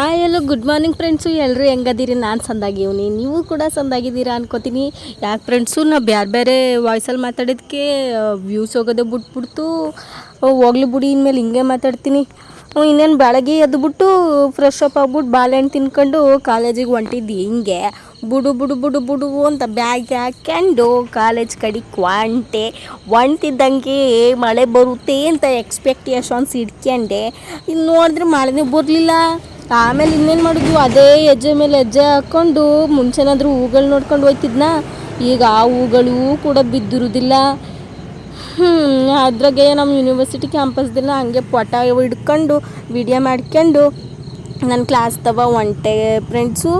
Hi hello good morning friends ಎಲ್ಲರೂ ಹೆಂಗದಿರಿ? ನಾನು ಸಂದಾಗಿವ್ನಿ. ನೀವು ಕೂಡ ಸಂದಾಗಿದ್ದೀರಾ ಅನ್ಕೋತೀನಿ. ಯಾಕೆ ಫ್ರೆಂಡ್ಸು ನಾ ಬೇರೆ ಬೇರೆ ವಾಯ್ಸಲ್ಲಿ ಮಾತಾಡೋದಕ್ಕೆ ವ್ಯೂಸ್ ಹೋಗೋದೇ ಬಿಟ್ಬಿಡ್ತು. ಹೋಗ್ಲಿ ಬಿಡಿ, ಇನ್ಮೇಲೆ ಹಿಂಗೆ ಮಾತಾಡ್ತೀನಿ. ಇನ್ನೇನು ಬೆಳಗ್ಗೆ ಎದ್ಬಿಟ್ಟು ಫ್ರೆಶ್ ಅಪ್ ಆಗ್ಬಿಟ್ಟು ಬಾಳೆಹಣ್ಣು ತಿನ್ಕೊಂಡು ಕಾಲೇಜಿಗೆ ಹೊಂಟಿದ್ದು ಹಿಂಗೆ. ಬುಡು ಬುಡು ಬುಡು ಬುಡು ಅಂತ ಬ್ಯಾಗ್ ಹಾಕ್ಕೊಂಡು ಕಾಲೇಜ್ ಕಡೆ ಕ್ವಾಂಟೆ ಹೊಂಟಿದ್ದಂಗೆ ಮಳೆ ಬರುತ್ತೆ ಅಂತ ಎಕ್ಸ್ಪೆಕ್ಟೇಷನ್ಸ್ ಇಟ್ಕೊಂಡೆ ಇನ್ನು ನೋಡಿದ್ರೆ ಮಳೆನೇ ಬರಲಿಲ್ಲ. ಆಮೇಲೆ ಇನ್ನೇನು ಮಾಡಿದ್ವು? ಅದೇ ಹೆಜ್ಜೆ ಮೇಲೆ ಹೆಜ್ಜೆ ಹಾಕ್ಕೊಂಡು ಮುಂಚೆನಾದರೂ ಹೂಗಳು ನೋಡ್ಕೊಂಡು ಹೋಯ್ತಿದ್ನ? ಈಗ ಆ ಹೂಗಳು ಕೂಡ ಬಿದ್ದಿರೋದಿಲ್ಲ. ಹ್ಞೂ ಅದ್ರಾಗೆ ನಮ್ಮ ಯೂನಿವರ್ಸಿಟಿ ಕ್ಯಾಂಪಸ್ದೆಲ್ಲ ಹಂಗೆ ಪೊಟ ಹಿಡ್ಕೊಂಡು ವಿಡಿಯೋ ಮಾಡ್ಕೊಂಡು ನನ್ನ ಕ್ಲಾಸ್ ತವ ಒಂಟೆ ಫ್ರೆಂಡ್ಸು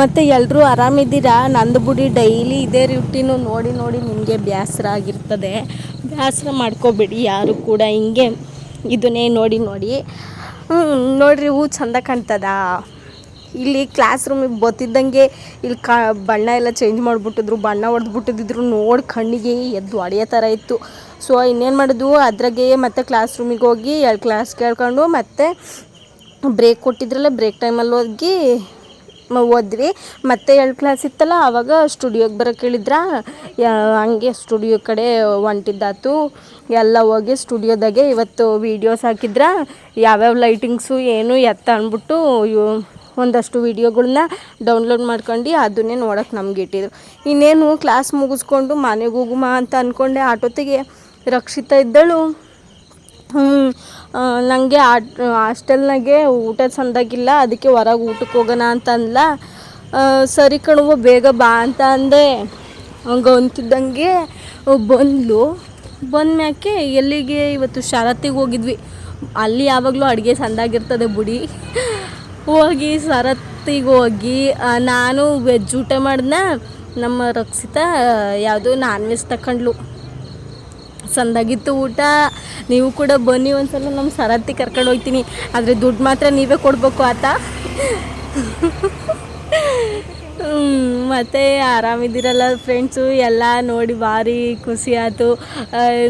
ಮತ್ತು ಎಲ್ಲರೂ ಆರಾಮಿದ್ದೀರಾ ನಂದು ಬಿಡಿ ಡೈಲಿ ಇದೇ ರೂಟೀನು ನೋಡಿ ನೋಡಿ ನಿಮಗೆ ಬೇಸರ ಆಗಿರ್ತದೆ. ಬೇಸರ ಮಾಡ್ಕೋಬೇಡಿ ಯಾರು ಕೂಡ ಹಿಂಗೆ. ಇದನ್ನೇ ನೋಡಿ ನೋಡಿ. ಹ್ಞೂ ನೋಡ್ರಿ, ಹೂ ಚಂದ ಕಾಣ್ತದ? ಇಲ್ಲಿ ಕ್ಲಾಸ್ ರೂಮಿಗೆ ಬತ್ತಿದ್ದಂಗೆ ಇಲ್ಲಿ ಕ, ಬಣ್ಣ ಎಲ್ಲ ಚೇಂಜ್ ಮಾಡಿಬಿಟ್ಟಿದ್ರು, ಬಣ್ಣ ಹೊಡೆದ್ಬಿಟ್ಟಿದ್ರು ನೋಡಿ ಕಣ್ಣಿಗೆ ಎದ್ದು ಹೊಡೆಯೋ ಥರ ಇತ್ತು. ಸೊ ಇನ್ನೇನು ಮಾಡಿದ್ವು ಅದ್ರಾಗೆ ಮತ್ತೆ ಕ್ಲಾಸ್ ರೂಮಿಗೆ ಹೋಗಿ ಎರಡು ಕ್ಲಾಸ್ ಕೇಳ್ಕೊಂಡು ಮತ್ತೆ ಬ್ರೇಕ್ ಕೊಟ್ಟಿದ್ರಲ್ಲ ಬ್ರೇಕ್ ಟೈಮಲ್ಲಿ ಹೋಗಿ ಓದ್ವಿ. ಮತ್ತೆ ಎರಡು ಕ್ಲಾಸ್ ಇತ್ತಲ್ಲ ಆವಾಗ ಸ್ಟುಡಿಯೋಗೆ ಬರೋಕೆ ಹೇಳಿದ್ರ ಹಂಗೆ ಸ್ಟುಡಿಯೋ ಕಡೆ ಹೊಂಟಿದ್ದಾತು ಎಲ್ಲ ಹೋಗಿ ಸ್ಟುಡಿಯೋದಾಗೆ ಇವತ್ತು ವೀಡಿಯೋಸ್ ಹಾಕಿದ್ರ. ಯಾವ್ಯಾವ ಲೈಟಿಂಗ್ಸು ಏನು ಎತ್ತ ಅಂದ್ಬಿಟ್ಟು ಒಂದಷ್ಟು ವಿಡಿಯೋಗಳನ್ನ ಡೌನ್ಲೋಡ್ ಮಾಡ್ಕೊಂಡು ಅದನ್ನೇ ನೋಡೋಕೆ ನಮ್ಗೆ ಇಟ್ಟಿದ್ರು. ಇನ್ನೇನು ಕ್ಲಾಸ್ ಮುಗಿಸ್ಕೊಂಡು ಮನೆಗೆ ಹೋಗುಮ ಅಂತ ಅಂದ್ಕೊಂಡೆ ಆಟೋತಿಗೆ ರಕ್ಷಿತಾ ಇದ್ದಳು. ನನಗೆ ಹಾಸ್ಟೆಲ್ನಾಗೆ ಊಟ ಚಂದಾಗಿಲ್ಲ, ಅದಕ್ಕೆ ಹೊರಗೆ ಊಟಕ್ಕೆ ಹೋಗೋಣ ಅಂತ ಅಂದ್ಲ ಸರಿ ಕಣವ್ವ ಬೇಗ ಬಾ ಅಂತ ಅಂದೆ. ಹಂಗೆ ಅಂತಿದ್ದಂಗೆ ಬಂದ್ಲು. ಬಂದ್ಮ್ಯಾಕೆ ಎಲ್ಲಿಗೆ ಇವತ್ತು ಶರತ್ತಿಗೆ ಹೋಗಿದ್ವಿ. ಅಲ್ಲಿ ಯಾವಾಗಲೂ ಅಡುಗೆ ಚಂದಾಗಿರ್ತದೆ ಬುಡಿ. ಹೋಗಿ ಶರತ್ತಿಗೆ ಹೋಗಿ ನಾನು ವೆಜ್ ಊಟ ಮಾಡಿದ್ನ. ನಮ್ಮ ರಕ್ಷಿತ ಯಾವುದು ನಾನ್ ವೆಜ್ ತಗೊಂಡ್ಲು ಸಂದಾಗಿತ್ತು ಊಟ. ನೀವು ಕೂಡ ಬನ್ನಿ ಒಂದ್ಸಲ ನಮ್ಮ ಸರತಿ ಕರ್ಕೊಂಡು ಹೋಗ್ತೀನಿ. ಆದರೆ ದುಡ್ಡು ಮಾತ್ರ ನೀವೇ ಕೊಡಬೇಕು ಆತ. ಮತ್ತು ಆರಾಮಿದ್ದೀರಲ್ಲ ಫ್ರೆಂಡ್ಸು ಎಲ್ಲ ನೋಡಿ ಭಾರಿ ಖುಷಿ ಆಯಿತು.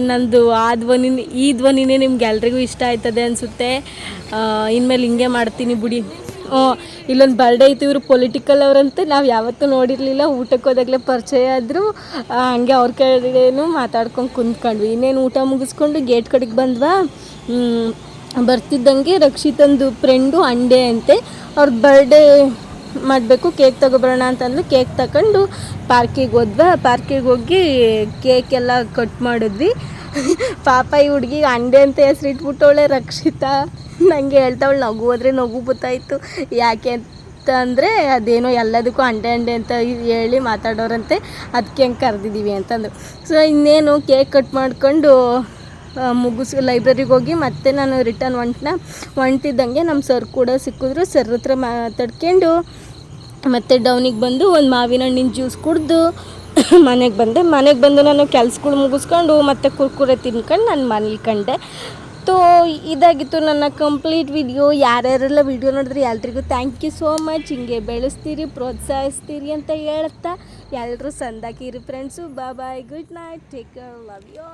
ನಂದು ಆ ಧ್ವನಿ, ಈ ಧ್ವನಿನೇ ನಿಮ್ಗೆ ಎಲ್ರಿಗೂ ಇಷ್ಟ ಆಯ್ತದೆ ಅನಿಸುತ್ತೆ. ಇನ್ಮೇಲೆ ಹಿಂಗೆ ಮಾಡ್ತೀನಿ ಬಿಡಿ. ಇಲ್ಲೊಂದು ಬರ್ಡೇ ಇತ್ತು, ಇವರು ಪೊಲಿಟಿಕಲ್ ಅವರಂತೆ, ನಾವು ಯಾವತ್ತೂ ನೋಡಿರಲಿಲ್ಲ, ಊಟಕ್ಕೆ ಹೋದಾಗಲೇ ಪರಿಚಯ ಆದರೂ ಹಂಗೆ ಅವ್ರ ಕಡೆನೂ ಮಾತಾಡ್ಕೊಂಡು ಕುಂತ್ಕೊಂಡ್ವಿ. ಇನ್ನೇನು ಊಟ ಮುಗಿಸ್ಕೊಂಡು ಗೇಟ್ ಕಡೆಗೆ ಬಂದ್ವಾ? ಬರ್ತಿದ್ದಂಗೆ ರಕ್ಷಿತಂದು ಫ್ರೆಂಡು ಅಂಡೆ ಅಂತೆ. ಅವ್ರ ಬರ್ಡೇ ಮಾಡಬೇಕು. ಕೇಕ್ ತಗೊಬರೋಣ ಅಂತಂದು ಕೇಕ್ ತಗೊಂಡು ಪಾರ್ಕಿಗೆ ಹೋದ್ವಾ. ಪಾರ್ಕಿಗೆ ಹೋಗಿ ಕೇಕ್ ಎಲ್ಲ ಕಟ್ ಮಾಡಿದ್ವಿ. ಪಾಪ ಈ ಹುಡುಗಿ ಅಂಡೆ ಅಂತ ಹೆಸರಿಟ್ಬಿಟ್ಟವಳೆ ರಕ್ಷಿತಾ. ನನಗೆ ಹೇಳ್ತಾವಳು, ನಗು ಹೋದ್ರೆ ನಗು ಗೊತ್ತಾಯಿತು ಯಾಕೆ ಅಂತ ಅಂದರೆ, ಅದೇನೋ ಎಲ್ಲದಕ್ಕೂ ಅಂಡೆ ಅಂಡೆ ಅಂತ ಹೇಳಿ ಮಾತಾಡೋರಂತೆ. ಅದಕ್ಕೆ ಹೆಂಗೆ ಕರೆದಿದ್ದೀವಿ ಅಂತಂದರು. ಸೊ ಇನ್ನೇನು ಕೇಕ್ ಕಟ್ ಮಾಡ್ಕೊಂಡು ಮುಗಿಸಿ, ಲೈಬ್ರರಿಗೆ ಹೋಗಿ ಮತ್ತೆ ನಾನು ರಿಟರ್ನ್ ಹೊಂಟ್ನ ಹೊಂಟಿದ್ದಂಗೆ ನಮ್ಮ ಸರ್ ಕೂಡ ಸಿಕ್ಕಿದ್ರು. ಸರ್ ಹತ್ರ ಮಾತಾಡ್ಕೊಂಡು ಮತ್ತೆ ಡೌನಿಗೆ ಬಂದು ಒಂದು ಮಾವಿನ ಹಣ್ಣಿನ ಜ್ಯೂಸ್ ಕುಡಿದು ಮನೆಗೆ ಬಂದೆ. ಮನೆಗೆ ಬಂದು ನಾನು ಕೆಲ್ಸಗಳು ಮುಗಿಸ್ಕೊಂಡು ಮತ್ತು ಕುರ್ಕುರೆ ತಿನ್ಕೊಂಡು ನಾನು ಮನೇಲಿ ಕಂಡೆ. ತೋ, ಇದಾಗಿತ್ತು ನನ್ನ ಕಂಪ್ಲೀಟ್ ವಿಡಿಯೋ. ಯಾರ್ಯಾರೆಲ್ಲ ವಿಡಿಯೋ ನೋಡಿದ್ರೆ ಎಲ್ರಿಗೂ ಥ್ಯಾಂಕ್ ಯು ಸೋ ಮಚ್ ಹಿಂಗೆ ಬೆಳೆಸ್ತೀರಿ, ಪ್ರೋತ್ಸಾಹಿಸ್ತೀರಿ ಅಂತ ಹೇಳ್ತಾ ಎಲ್ಲರೂ ಸಂದಾಕಿರಿ friends bye good night take care love you